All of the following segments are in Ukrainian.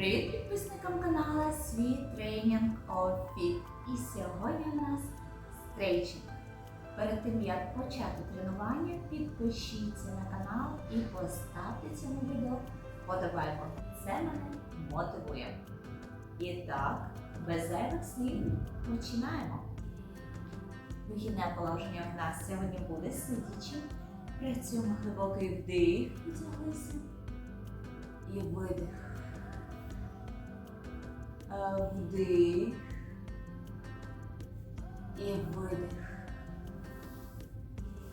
Привіт підписникам каналу Свій тренінг Офіт. І сьогодні у нас стрейчинг. Перед тим як почати тренування, підпишіться на канал і поставте цьому відео вподобайку. Це мене мотивує. І так, без зайвих слів починаємо. Вихідне положення в нас сьогодні буде сидячи. Працюємо глибокий вдих, потяглися. І видих. Е, Вдих. І видих.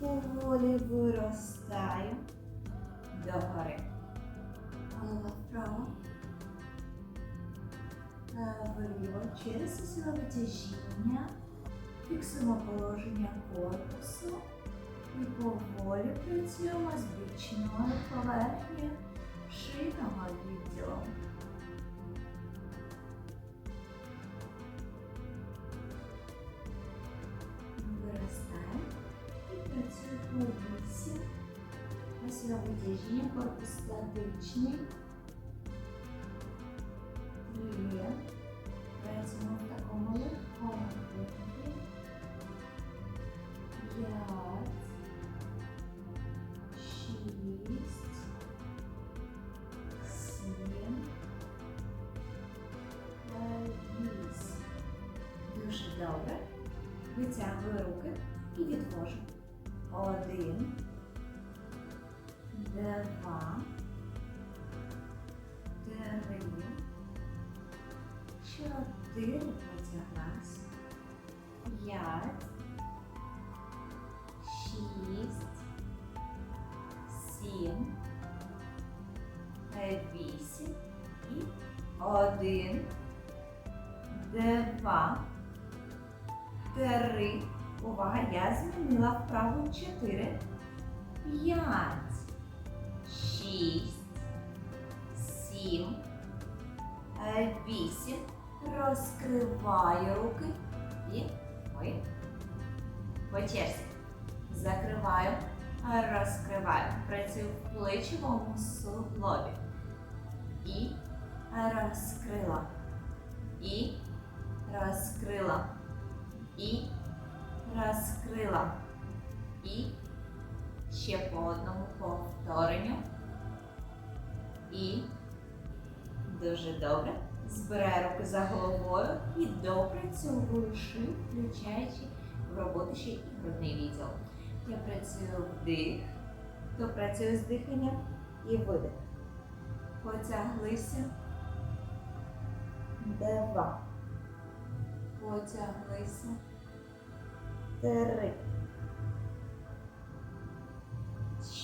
Поволі виростаю догори. Голова вправо. Е, Вліво через осьове витяжіння. Фіксуємо положення корпусу. І поволі працюємо з бічною поверхнею шийного відділу. Витяжіння, Чотири потяглась. П'ять. Шість. Сім. Вісім. І один. Два. Три. Увага, я змінила вправу чотири. П'ять. Шість. Сім. Вісім. Розкриваю руки. І ой. По черзі. Закриваю. Розкриваю. Працюю в плечовому суглобі. І розкрила. І розкрила. І розкрила. І ще по одному повторенню. І дуже добре. Збираю руки за головою і допрацьовую шию, включаючи в роботу ще і грудний відділ. Я працюю вдих, допрацюю з диханням і видих. Потяглися. Два. Потяглися. Три.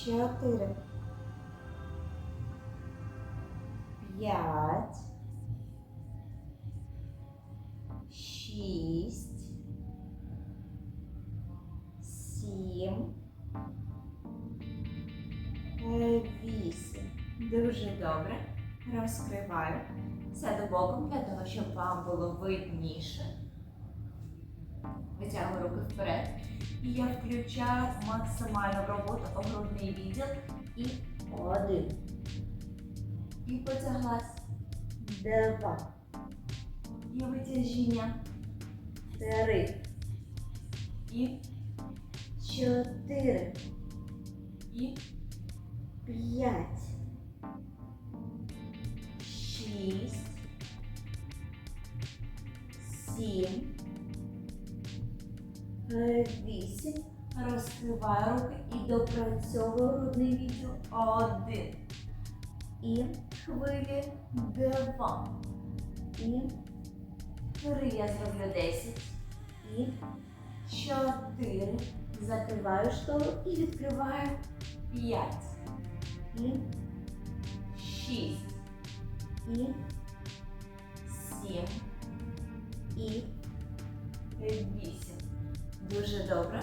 Чотири. П'ять. Шість. Сім. Вісім. Дуже добре. Розкриваю. Сяду боком для того, щоб вам було видніше. Витягую руки вперед. І я включаю максимальну роботу грудний відділ і один. І потяглась. Два. І витяжіння. Три. І чотири. І п'ять. Шість. Сім. Вісім. Розкриваю руки і допрацьовую грудний відділ. Один. І хвилі два. І три я зроблю десять. І чотири. Закриваю штору і відкриваю п'ять. І шість. І сім. І вісім. Дуже добре.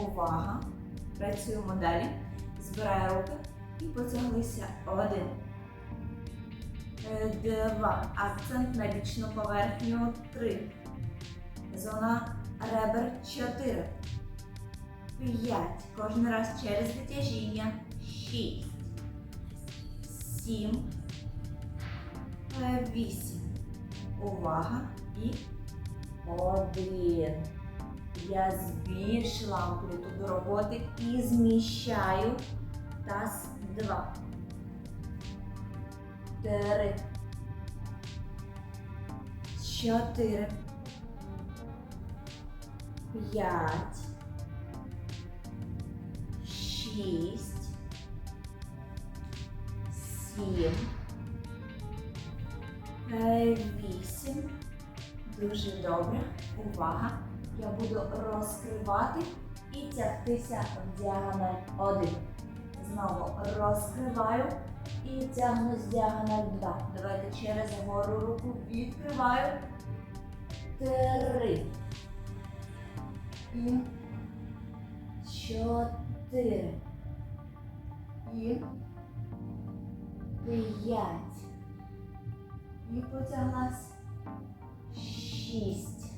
Увага. Працюємо далі. Збираю руки і потяглися. Один. Е, Два. Акцент на бічну поверхню. Три. Зона ребер. Чотири. П'ять. Кожен раз через витяжіння. Шість. Сім. Е, Вісім. Увага. І один. Я збільшила амплітуду роботи і зміщаю таз два. Три. Чотири. П'ять. Шість. Сім. Е, Вісім. Дуже добре. Увага. Я буду розкривати і тягтися в діагональ один. Знову розкриваю і тягну з діагональ 2. Давайте через гору руку відкриваю. Три. І чотири. І п'ять. І потяглась. Шість.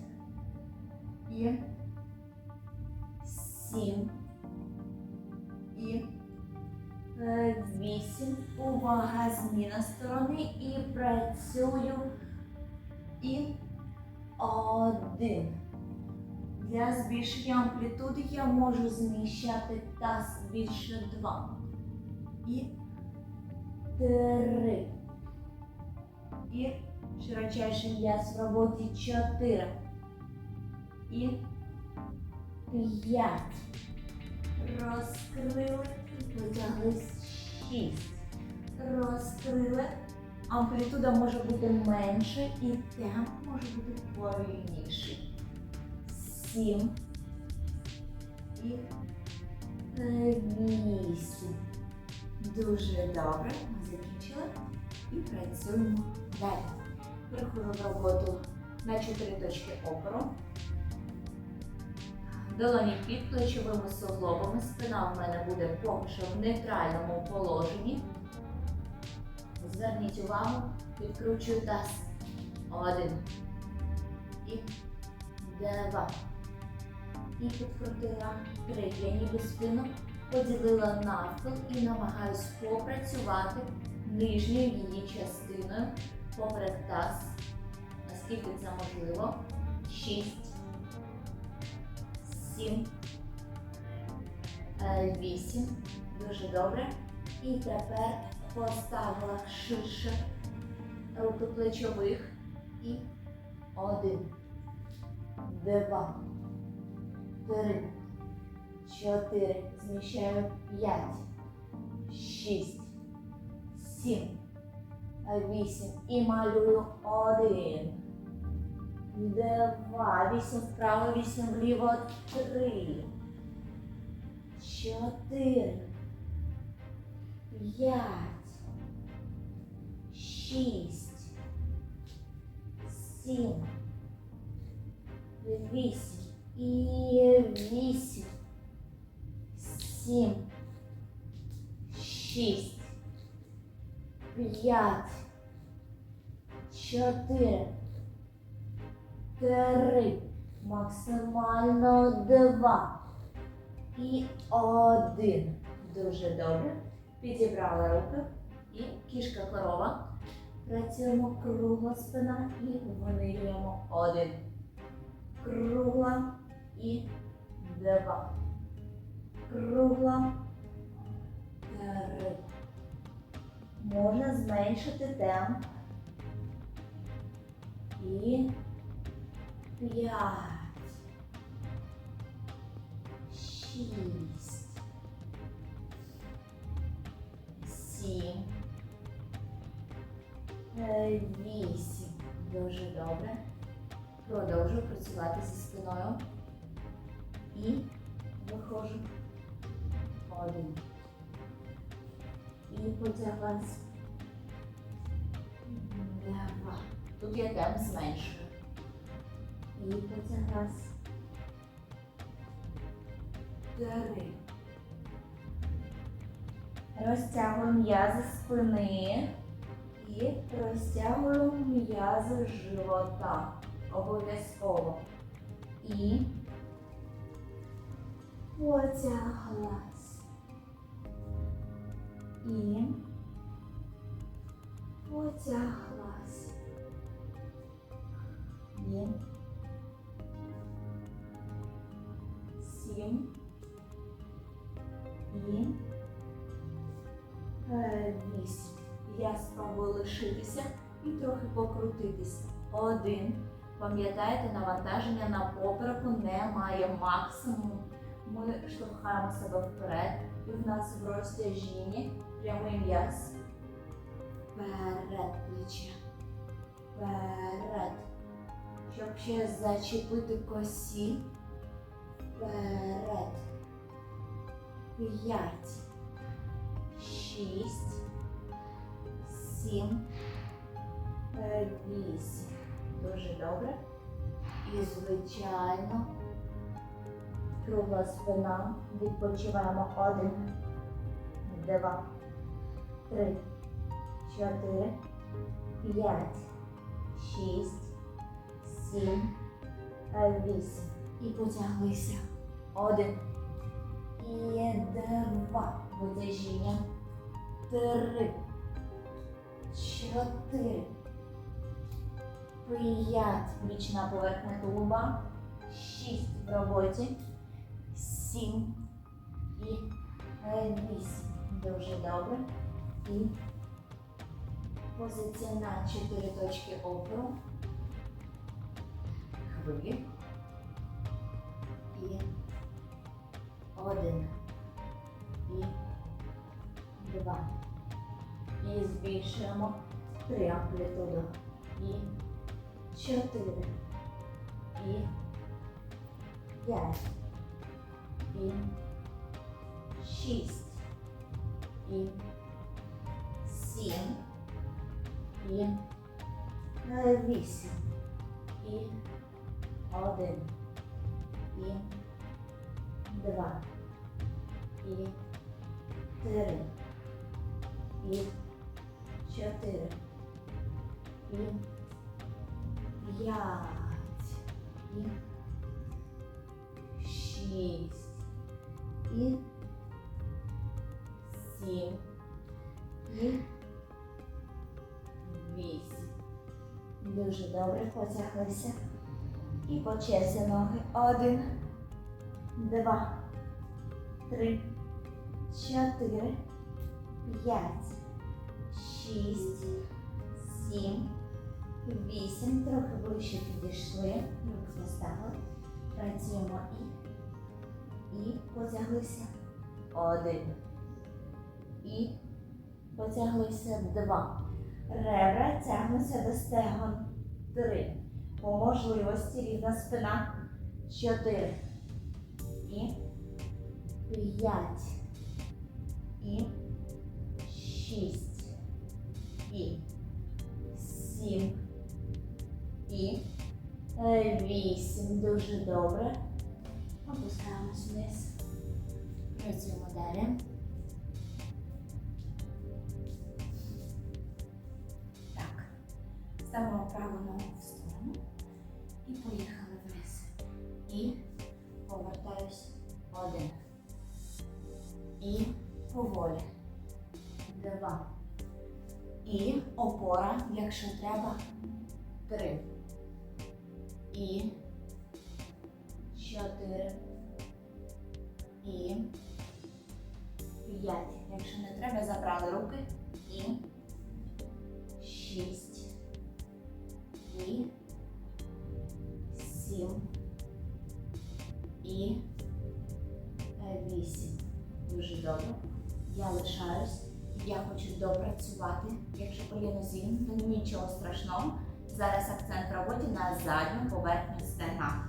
І сім. І вісім. Увага, зміна сторони. І працюю. І один. Для збільшення амплітуди я можу зміщати таз більше два. І три. І широчайший м'яз в роботі чотири. І п'ять. Розкрили і потяглись шість. Розкрили. Амплітуда може бути менше і темп може бути повільніший. Сім. І е, вісім. Дуже добре. Ми закінчили. І працюємо далі. В роботу на чотири точки опору. Долоні під плечовими суглобами. Спина в мене буде поки що в нейтральному положенні. Зверніть увагу, відкручую таз. Один. І два. І підкрутила три. Ніби спину поділила навпіл і намагаюсь попрацювати нижньою її частиною поперек таз. Наскільки це можливо. Шість. Сім. е, Вісім. Дуже добре. І тепер поставила ширше руки плечових. І один. Два. Три. Чотири. Зміщаю п'ять. Шість. Сім. Вісім. І малюю один. Два. Вісім вправо, вісім вліво. Три. Чотири. П'ять. Шість. Сім. Вісім. І вісім. Сім. Шість. П'ять. Чотири. Три. Максимально два. І один. Дуже добре. Підібрала руки. І кішка корова. Працюємо кругла спина і винирюємо один. Кругла і два. Кругла. Три. Можна зменшити темп. І п'ять. Шість. Сім. Е, Вісім. Дуже добре. Продовжую працювати зі спиною. І виходжу. Один. І потяглась. Два. Тут я темп зменшую. І потяглась. Три. Розтягую м'язи спини і розтягую м'язи живота. Обов'язково. І потяглась. І Потяглась. Є. Сім. І вісім. Я спробую лишитися і трохи покрутитися. Один. Пам'ятаєте, навантаження на попереку немає максимуму. Ми штовхаємо себе вперед, і в нас в розтяжінні прямий м'яз. Вперед плече. Вперед. Щоб ще зачепити косі. Вперед. П'ять. Шість. Сім. Вісім. Дуже добре. І, звичайно, кругла спина. Відпочиваємо один, два, три, чотири, п'ять, шість, сім, вісім. І потяглися. Один. І два. Витяжіння. Три. Чотири. П'ять. Бічна поверхня тулуба. Шість в роботі. Сім. І е, вісім. Дуже добре. І позиція на чотири точки опору. Хвилі. І один. І два. І збільшуємо три амплітуду. І чотири. І п'ять. І шість. І сім. І е, вісім. Дуже добре потяглися. І по черзі ноги. Один, два, три, чотири, п'ять, шість, сім, вісім. Трохи ближче підійшли. Руки поставили. Працюємо і. І потяглися. Один. І потяглися два. Ребра тягнуться до стегон. Три. По можливості рівна спина. Чотири. І п'ять. І шість. І сім. І вісім. Дуже добре. Опускаємось вниз. Працюємо далі. Ставимо праву ногу в сторону і поїхали вниз. І повертаюсь один. І поволі. Два. І опора, якщо треба. Три. І Роботі на задню поверхню стегна.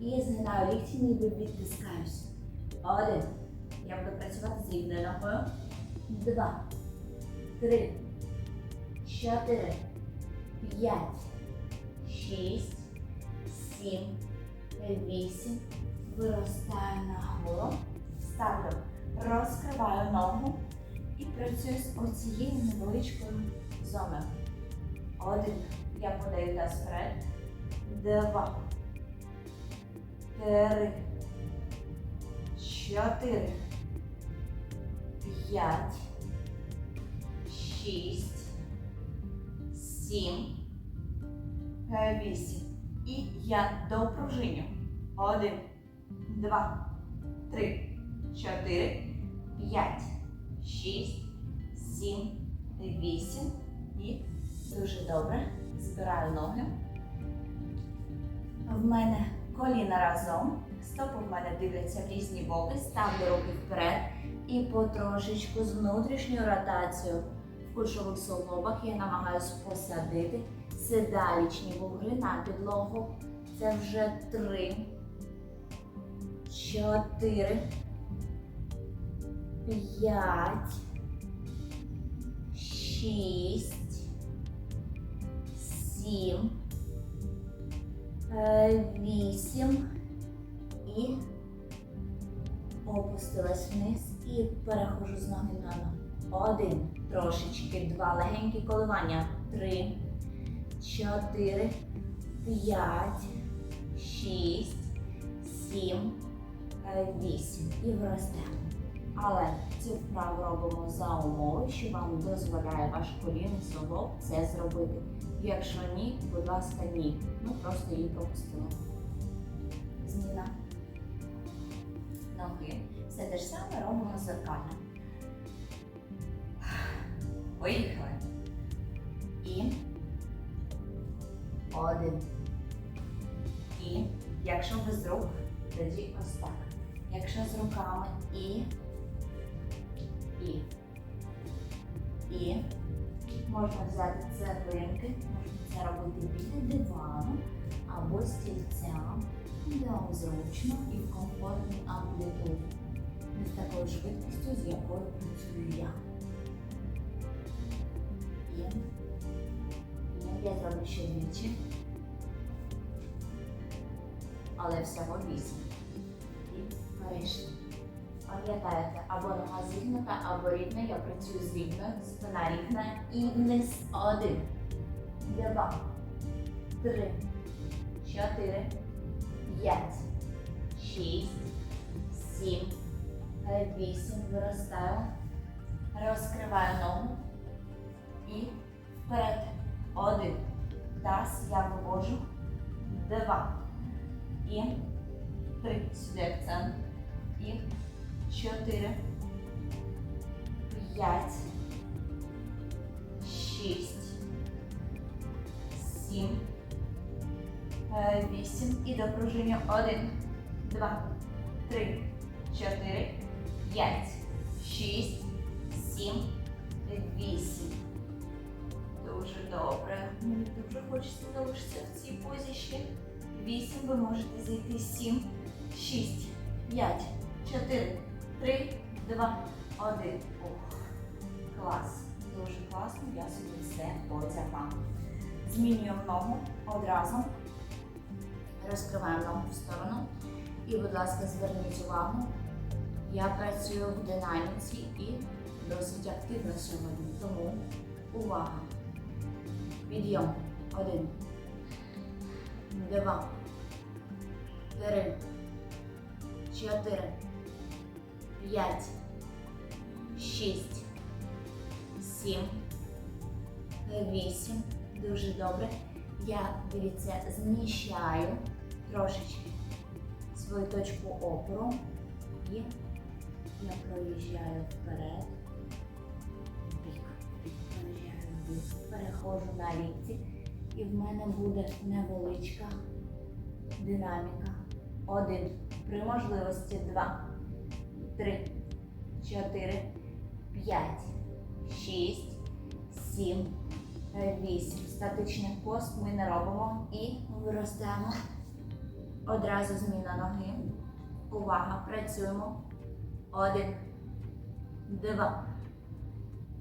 І згинаю лікті, ніби відтискаюсь. Один. Я буду працювати з рівною ногою. Два. Три. Чотири. П'ять. Шість. Сім. Вісім. Виростаю нагору. Ставлю. Розкриваю ногу. І працюю з оцією невеличкою зоною. Один. Я подаю таз вперед. Два. Три. Чотири. П'ять. Шість. сім, е, вісім. І я допружиню. Один, два, три, чотири, п'ять, шість, сім, вісім. І дуже добре. Збираю ноги. В мене коліна разом. Стопи в мене дивляться в різні боки. Ставлю руки вперед. І потрошечку з внутрішньою ротацією в кульшових суглобах я намагаюся посадити седалічні вугри на підлогу. Це вже три, чотири, п'ять, шість, сім, е, вісім і опустилась вниз і перехожу з ноги на ногу. Один, трошечки, два легенькі коливання. Три, чотири, п'ять, шість, сім, е, вісім. І вростемо. Але цю вправу робимо за умови, що вам дозволяє ваш колінний суглоб це зробити. Якщо ні, будь ласка, ні. Ну просто її пропустили. Зміна ноги. Все те ж саме робимо зеркально. Поїхали. І один. І якщо без рук, тоді ось так. Якщо з руками і. І. І. Можна взяти цеглинки, можна це робити біля дивану або стільця, де вам зручно і в комфортній амплітуді. Не з такою швидкістю, з якою працюю я. І. Я зроблю ще двічі. Але всього вісім. І перейшли. Пам'ятаєте, або нога зігнута, або рівна. Я працюю з спина рівна і вниз. Один, два, три, чотири, п'ять, шість, сім, вісім. Виростаю. Розкриваю ногу. І вперед. Один. Таз я вивожу. Два. І три. Сюди акцент. І чотири, п'ять, шість, сім, е, вісім. І до пружиню. Один, два, три, чотири, п'ять, шість, сім, вісім. Дуже добре. Мені дуже хочеться залишитися в цій позі ще. Вісім. Ви можете зайти. Сім, шість, п'ять. Чотири, три, два, один. Ох, клас. Дуже класно. Я собі все потягла. Змінюємо ногу одразу. Розкриваємо ногу в сторону. І, будь ласка, зверніть увагу. Я працюю в динаміці і досить активно сьогодні. Тому увага. Підйом. Один. Два. Три. Чотири п'ять, шість, сім, вісім. Дуже добре. Я, дивіться, зміщаю трошечки свою точку опору і я проїжджаю вперед, бік, проїжджаю бік, переходжу на лікті, і в мене буде невеличка динаміка. Один. При можливості два три, чотири, п'ять, шість, сім, вісім. Статичний пост ми не робимо і виростаємо. Одразу зміна ноги. Увага, працюємо. Один, два,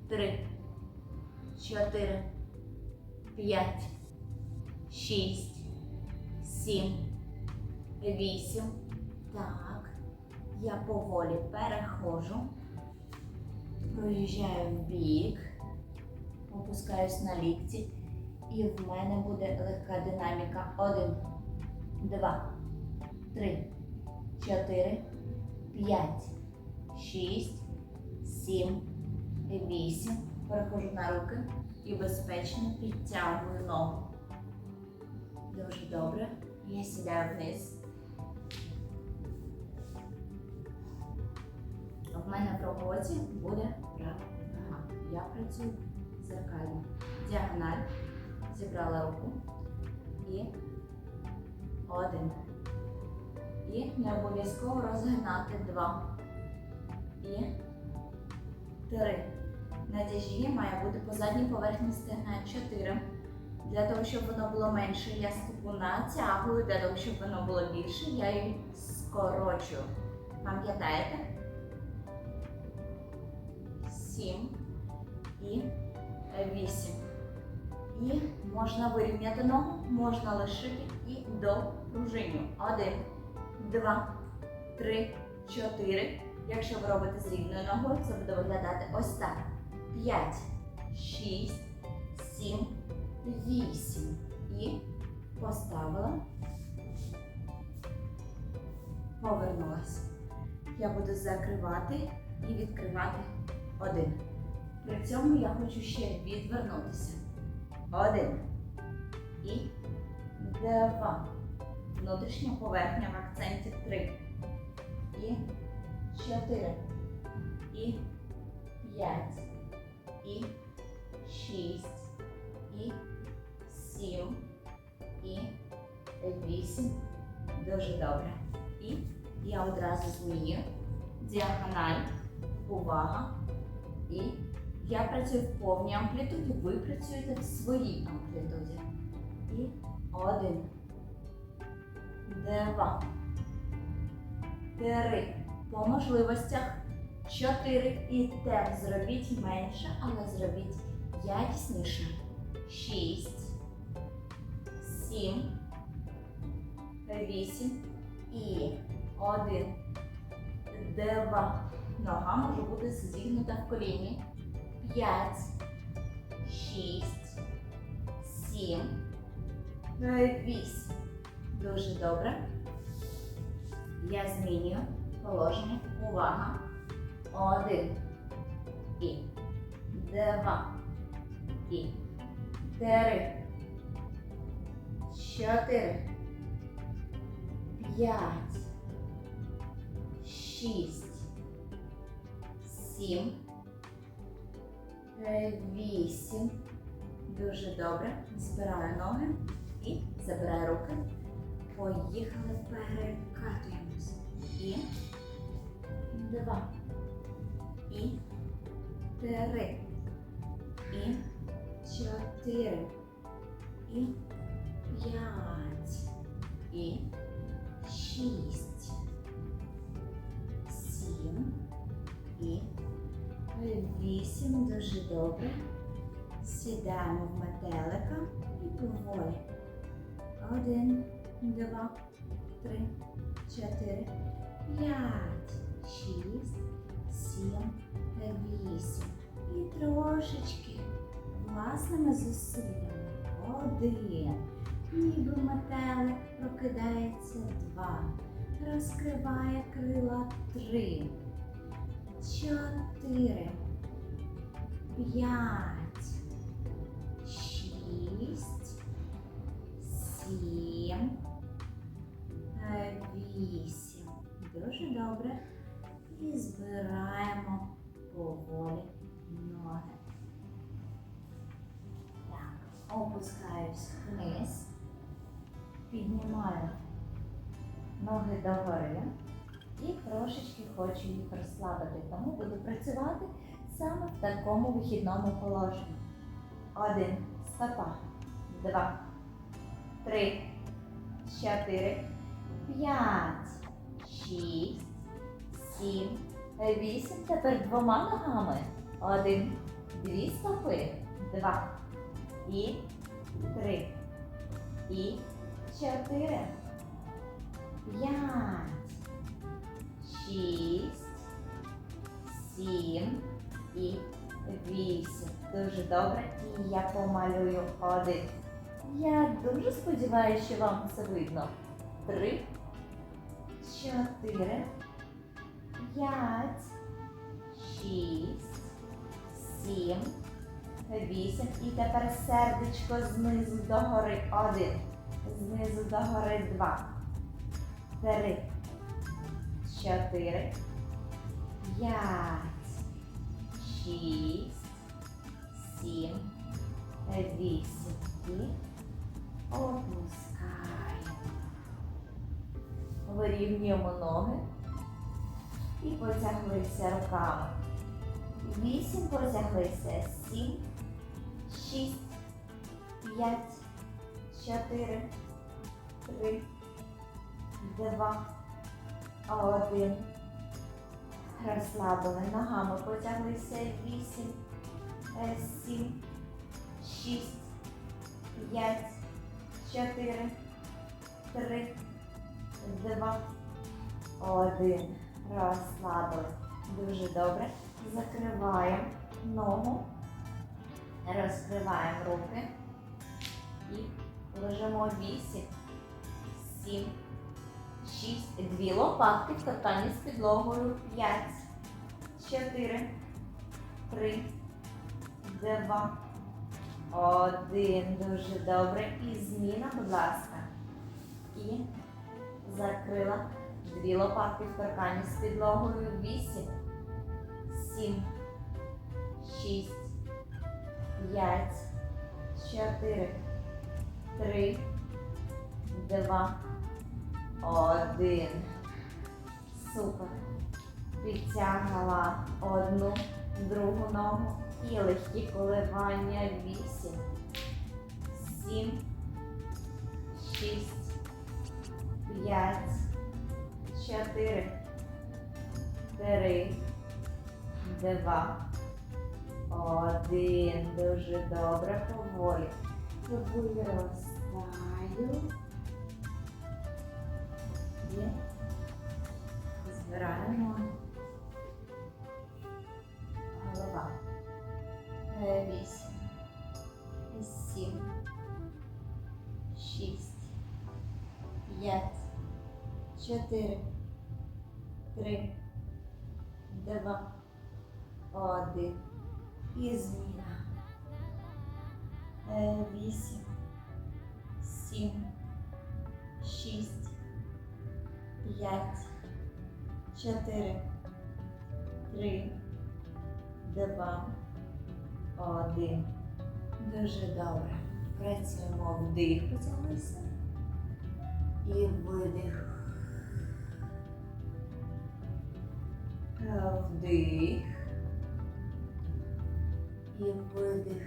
три, чотири, п'ять, шість, сім, вісім. Так. Я поволі переходжу, проїжджаю в бік, опускаюсь на лікті, і в мене буде легка динаміка. Один, два, три, чотири, п'ять, шість, сім, вісім. Переходжу на руки і безпечно підтягую ногу. Дуже добре. Я сідаю вниз. В мене в роботі буде права нога. Я працюю зеркально. Діагональ. Зібрала руку. І один. І не обов'язково розгинати два. І три. Натяжіння має бути по задній поверхні стегна 4. Для того, щоб воно було менше, я стопу натягую. Для того, щоб воно було більше, я її скорочую. Пам'ятаєте? Сім і вісім. І можна вирівняти ногу, можна лишити і до пружиню. Один, два, три, чотири. Якщо ви робите з рівною ногою, це буде виглядати ось так. П'ять, шість, сім, вісім. І поставила. Повернулася. Я буду закривати і відкривати один. При цьому я хочу ще відвернутися. Один. І два. Внутрішня поверхня в акценті три. І чотири. І п'ять. І шість. І сім. І вісім. Дуже добре. І я одразу змінюю. Діагональ. Увага. І я працюю в повній амплітуді, ви працюєте в своїй амплітуді. І один. Два. Три. По можливостях. Чотири. І темп зробіть менше, але зробіть якісніше. Шість. Сім. Вісім. І один. Два. Нога може бути зігнута в коліні. П'ять, шість, сім, вісім. Дуже добре. Я змінюю положення. Увага. Один. І. Два. І. Три. Чотири. П'ять. Шість. Сім. Е, Вісім. Дуже добре. Збираю ноги і забираю руки. Поїхали, перекатуємось. І два. І три. І чотири. І п'ять. І шість. Вісім, дуже добре. Сідаємо в метелика і поволі. Один, два, три, чотири, п'ять, шість, сім, вісім. І трошечки власними зусиллями. Один. Ніби метелик прокидається два. Розкриває крила три чотири, п'ять, шість, сім, вісім. Дуже добре. І збираємо поволі ноги. Так, опускаюсь вниз, піднімаю ноги догори і трошечки хочу їх розслабити, тому буду працювати саме в такому вихідному положенні. Один, стопа, два, три, чотири, п'ять, шість, сім, вісім. Тепер двома ногами. Один, дві стопи, два, і три, і чотири, п'ять. Шість, сім і вісім. Дуже добре. І я помалюю один. Я дуже сподіваюся, що вам це видно. Три, чотири, п'ять, шість, сім, вісім. І тепер сердечко знизу до гори. Один. Знизу до гори два. Три. Чотири. П'ять. Шість. Сім. Вісім. І опускаємо. Вирівнюємо ноги і потяглися руками. Вісім потяглися. Сім, шість, п'ять, чотири, три, два, один. Розслабили ногами потяглися. Вісім, е, сім, шість, п'ять, чотири, три, два, один. Розслабили. Дуже добре. Закриваємо ногу, розкриваємо руки і лежимо 8, 7, 6, дві лопатки в торканні з підлогою, 5, 4, 3, 2, 1. Дуже добре. І зміна, будь ласка. І закрила. Дві лопатки в торканні з підлогою, 8, сім, шість, п'ять, чотири, три, два, один. Супер. Підтягнула одну, другу ногу і легкі коливання. Вісім, сім, шість, п'ять, чотири, три два, один. Дуже добре, поволі. Виростаю. Збираємо. Два. Один. Дуже добре. Працюємо вдих, потягнися. І видих. Вдих. І видих.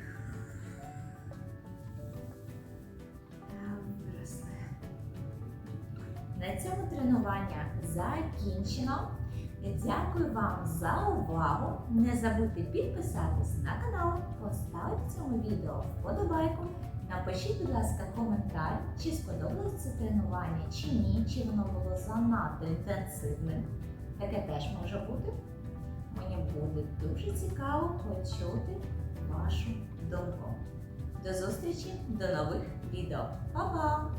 На цьому тренування закінчено. Дякую вам за увагу. Не забудьте підписатись на канал, поставити цьому відео вподобайку. Напишіть, будь ласка, коментар, чи сподобалось це тренування, чи ні, чи воно було занадто інтенсивним. Таке теж може бути. Мені буде дуже цікаво почути вашу думку. До зустрічі, до нових відео. Па-па!